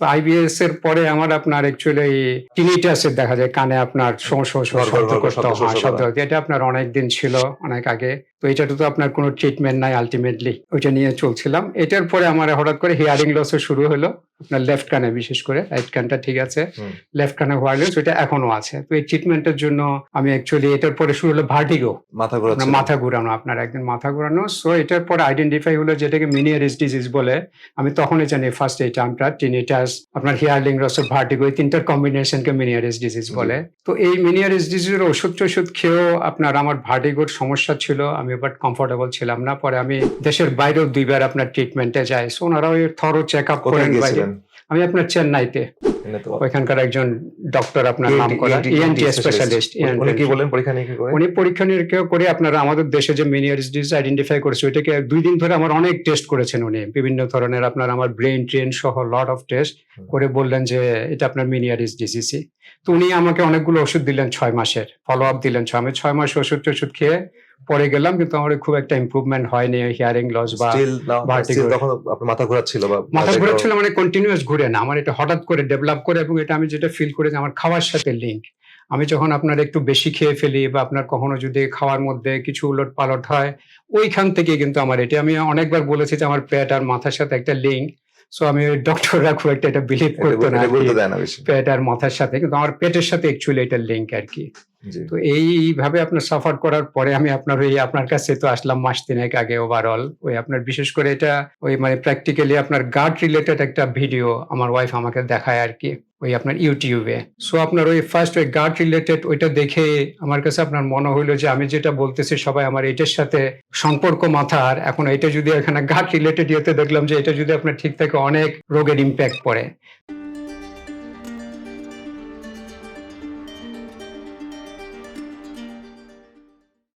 তো আইবিএস এর পরে আমার আপনার অ্যাকচুয়ালি টিনিটাসের দেখা যায় কানে আপনার শব্দ করতে হয় শব্দ। এটা আপনার অনেক দিন ছিল অনেক আগে। তো এটাতে তো আপনার কোনো ট্রিটমেন্ট নাই আলটিমেটলি ওইটা নিয়ে চলছিলাম। এটার পরে আমার হঠাৎ করে হিয়ারিং লসও শুরু হলো আপনার লেফট কানে বিশেষ করে রাইট কানটা ঠিক আছে। লেফট কানে ওয়ারলেস ওইটা এখনও আছে। তো এই ট্রিটমেন্টের জন্য আমি অ্যাকচুয়ালি এটার পরে শুরু হলো ভার্টিগো মাথা ঘোরাচ্ছে মাথা ঘুরানো আপনার একদিন মাথা ঘুরানো। সো এটার পরে আইডেন্টিফাই হলো যেটাকে মিনিয়ারিস ডিজিজ বলে। আমি তখনই জানি ফার্স্ট এই টার্মটা টিনিটাস আপনার হিয়ারলিং রস ভার্টিগো এই তিনটার কম্বিনেশনকে মিনিয়ারিস ডিজিজ। বলে। তো এই মিনিয়ারিস ডিজিজের ওষুধ টষুধ খেয়েও আপনার আমার ভার্টিগোর সমস্যা ছিল আমি বাট কমফোর্টেবল ছিলাম না। পরে আমি দেশের বাইরেও দুইবার আপনার ট্রিটমেন্টে যাই। সো ওনারা ওই থরো চেক আপ করেন বাইরে আমি আপনার চেন্নাইতে। ওইখানকার একজন ডক্টর আপনার নাম ENT করা ইএনটি স্পেশালিস্ট উনি কি বলেন পরীক্ষা নিরীক্ষা করে? উনি পরীক্ষা নিরীক্ষা করে আপনারা আমাদের দেশে যে মিনিয়ারিস ডিজিজ আইডেন্টিফাই করেছে ওইটাকে দুই দিন ধরে আমার অনেক টেস্ট করেছেন উনি। বিভিন্ন ধরনের আপনার আমার ব্রেন ট্রেন সহ লট অফ টেস্ট করে বললেন যে এটা আপনার মিনিয়ারিস ডিজিজই তো উনি আমাকে অনেকগুলো ওষুধ দিলেন ছয় মাসের ফলো আপ দিলেন ছয় আমি ছয় মাস ওষুধ টষুধ খেয়ে পরে গেলাম কিন্তু আমার খুব একটা ইমপ্রুভমেন্ট হয়নি হিয়ারিং লস বা স্টিল না vertigo। still তখন আপনার মাথা ঘোরাচ্ছিল বা মাথা ঘুরাচ্ছিল মানে কন্টিনিউয়াস ঘুরে না। আমার এটা হঠাৎ করে ডেভেলপ করে এবং এটা আমি যেটা ফিল করি যে আমার খাওয়ার সাথে লিঙ্ক আমি যখন আপনার একটু বেশি খেয়ে ফেলি বা আপনার কখনো যদি খাওয়ার মধ্যে কিছু উলট পালট হয় ওইখান থেকে কিন্তু আমার এটা। আমি অনেকবার বলেছি যে আমার পেট আর মাথার সাথে একটা লিঙ্ক সো আমি ওই ডক্টররা খুব একটা এটা বিলিভ করতো না পেট আর মাথার সাথে। কিন্তু আমার পেটের সাথে অ্যাকচুয়ালি এটা লিঙ্ক আর কি। তো এইভাবে আপনার সাফার করার পরে আমি আপনার ওই, আপনার কাছে তো আসলাম মাস তিনেক আগে ওভারঅল ওই আপনার বিশেষ করে এটা, ওই মানে প্র্যাকটিক্যালি আপনার গার্ড রিলেটেড একটা ভিডিও আমার ওয়াইফ আমাকে দেখায় আর কি ওই আপনার ইউটিউবে সো আপনার ওই ফার্স্ট ওই গার্ড রিলেটেড ওইটা দেখে আমার কাছে আপনার মনে হইল যে আমি যেটা বলতেছি সবাই আমার এটার সাথে সম্পর্ক মাথার। এখন এটা যদি এখানে গার্ড রিলেটেড ইয়েতে দেখলাম যে এটা যদি আপনার ঠিক থাকে অনেক রোগের ইম্প্যাক্ট পড়ে।